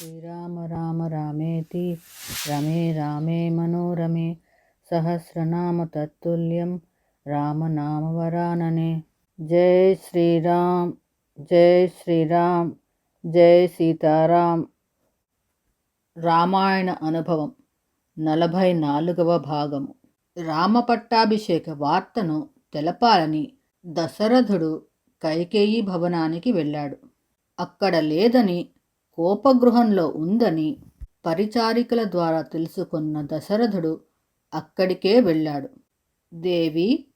శ్రీరామ రామ రామేతి రమే రామే మనోరమే సహస్రనామ తత్తుల్యం రామనామవరాననే జై శ్రీరామ్ జై శ్రీరామ్ జై సీతారాం రామాయణ అనుభవం నలభై నాలుగవ భాగము. రామ పట్టాభిషేక వార్తను తెలపాలని దశరథుడు కైకేయి భవనానికి వెళ్ళాడు. అక్కడ లేదని కోపగృహంలో ఉందని పరిచారికల ద్వారా తెలుసుకున్న దశరథుడు అక్కడికే వెళ్ళాడు. దేవి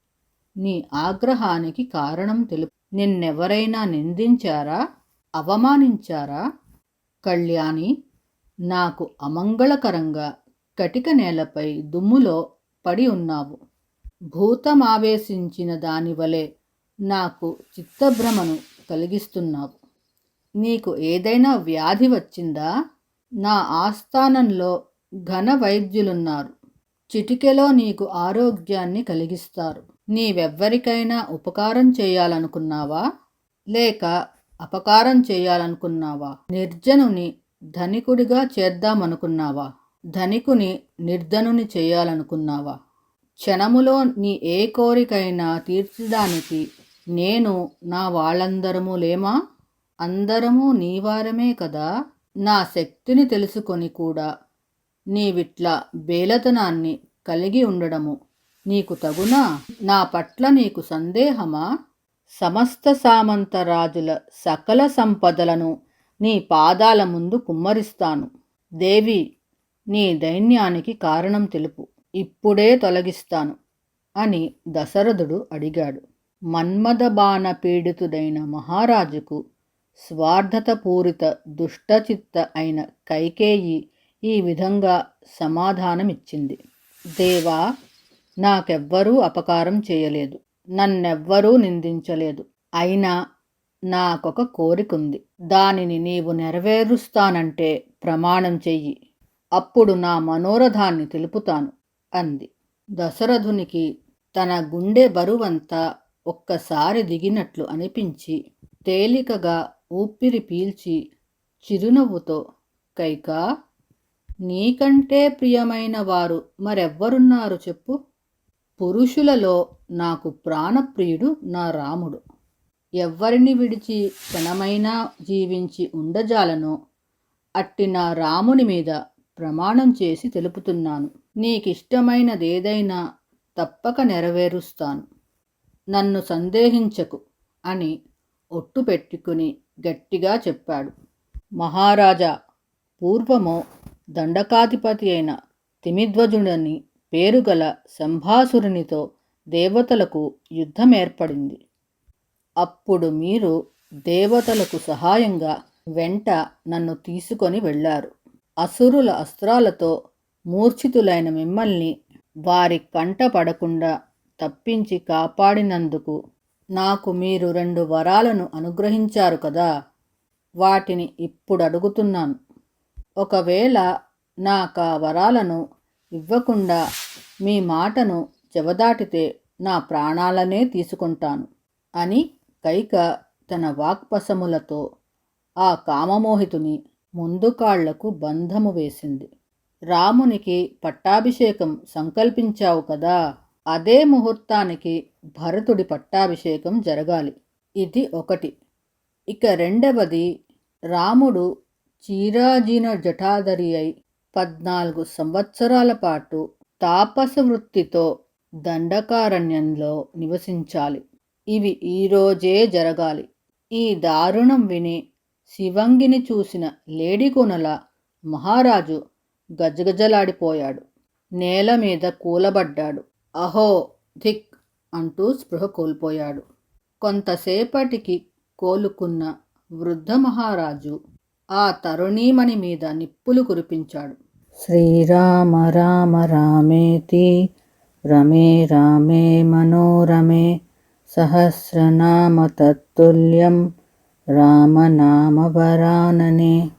నీ ఆగ్రహానికి కారణం తెలుపు. నిన్నెవరైనా నిందించారా? అవమానించారా? కళ్యాణి నాకు అమంగళకరంగా కటిక నేలపై దుమ్ములో పడి ఉన్నావు. భూతమావేశించిన దానివలే నాకు చిత్తభ్రమను కలిగిస్తున్నావు. నీకు ఏదైనా వ్యాధి వచ్చిందా? నా ఆస్థానంలో ఘన వైద్యులున్నారు. చిటికెలో నీకు ఆరోగ్యాన్ని కలిగిస్తారు. నీవెవ్వరికైనా ఉపకారం చేయాలనుకున్నావా? లేక అపకారం చేయాలనుకున్నావా? నిర్జనుని ధనికుడిగా చేద్దామనుకున్నావా? ధనికుని నిర్ధనుని చేయాలనుకున్నావా? క్షణములో నీ ఏ కోరికైనా తీర్చడానికి నేను నా వాళ్ళందరము లేమా? అందరము నీవారమే కదా. నా శక్తిని తెలుసుకొని కూడా నీవిట్ల బేలతనాన్ని కలిగి ఉండడము. నీకు తగునా? నా పట్ల నీకు సందేహమా? సమస్త సామంత రాజుల సకల సంపదలను నీ పాదాల ముందు కుమ్మరిస్తాను. దేవి నీ దైన్యానికి కారణం తెలుపు. ఇప్పుడే తొలగిస్తాను అని దశరథుడు అడిగాడు. మన్మద బాణ పీడితుడైన మహారాజుకు స్వార్థతపూరిత దుష్టచిత్త అయిన కైకేయి ఈ విధంగా సమాధానమిచ్చింది. దేవా నాకెవ్వరూ అపకారం చేయలేదు. నన్నెవ్వరూ నిందించలేదు. అయినా నాకొక కోరికుంది. దానిని నీవు నెరవేరుస్తానంటే ప్రమాణం చెయ్యి. అప్పుడు నా మనోరథాన్ని తెలుపుతాను అంది. దశరథునికి తన గుండె బరువంతా ఒక్కసారి దిగినట్లు అనిపించి తేలికగా ఊపిరి పీల్చి చిరునవ్వుతో కైకా నీకంటే ప్రియమైన వారు మరెవ్వరున్నారు చెప్పు. పురుషులలో నాకు ప్రాణప్రియుడు నా రాముడు. ఎవ్వరిని విడిచి క్షణమైనా జీవించి ఉండజాలను. అట్టి నా రాముని మీద ప్రమాణం చేసి తెలుపుతున్నాను. నీకిష్టమైనదేదైనా తప్పక నెరవేరుస్తాను. నన్ను సందేహించకు అని ఒట్టు పెట్టుకుని గట్టిగా చెప్పాడు. మహారాజా పూర్వము దండకాధిపతి అయిన తిమిధ్వజుడని పేరుగల శంభాసురునితో దేవతలకు యుద్ధం ఏర్పడింది. అప్పుడు మీరు దేవతలకు సహాయంగా వెంట నన్ను తీసుకొని వెళ్ళారు. అసురుల అస్త్రాలతో మూర్ఛితులైన మిమ్మల్ని వారి కంట పడకుండా తప్పించి కాపాడినందుకు నాకు మీరు రెండు వరాలను అనుగ్రహించారు కదా? వాటిని ఇప్పుడు అడుగుతున్నాను ఒకవేళ నాకు ఆ వరాలను ఇవ్వకుండా మీ మాటను చెవదాటితే నా ప్రాణాలనే తీసుకుంటాను అని కైక తన వాక్పసములతో ఆ కామమోహితుని ముందు కాళ్ళకు బంధము వేసింది. రామునికి పట్టాభిషేకం సంకల్పించావు కదా? అదే ముహూర్తానికి భరతుడి పట్టాభిషేకం జరగాలి. ఇది ఒకటి. ఇక రెండవది రాముడు చీరాజీన జటాధరి అయి పద్నాలుగు సంవత్సరాల పాటు తాపస వృత్తితో దండకారణ్యంలో నివసించాలి. ఇవి ఈరోజే జరగాలి. ఈ దారుణం విని శివంగిని చూసిన లేడికొనల మహారాజు గజగజలాడిపోయాడు నేల మీద కూలబడ్డాడు. అహో ధిక్ అంటూ స్పృహ కోల్పోయాడు. కొంతసేపటికి కోలుకున్న వృద్ధ మహారాజు ఆ తరుణీమణి మీద నిప్పులు కురిపించాడు. శ్రీరామ రామ రామేతి రమే రామే మనోరమే సహస్రనామ తత్తుల్యం రామనామవరాననే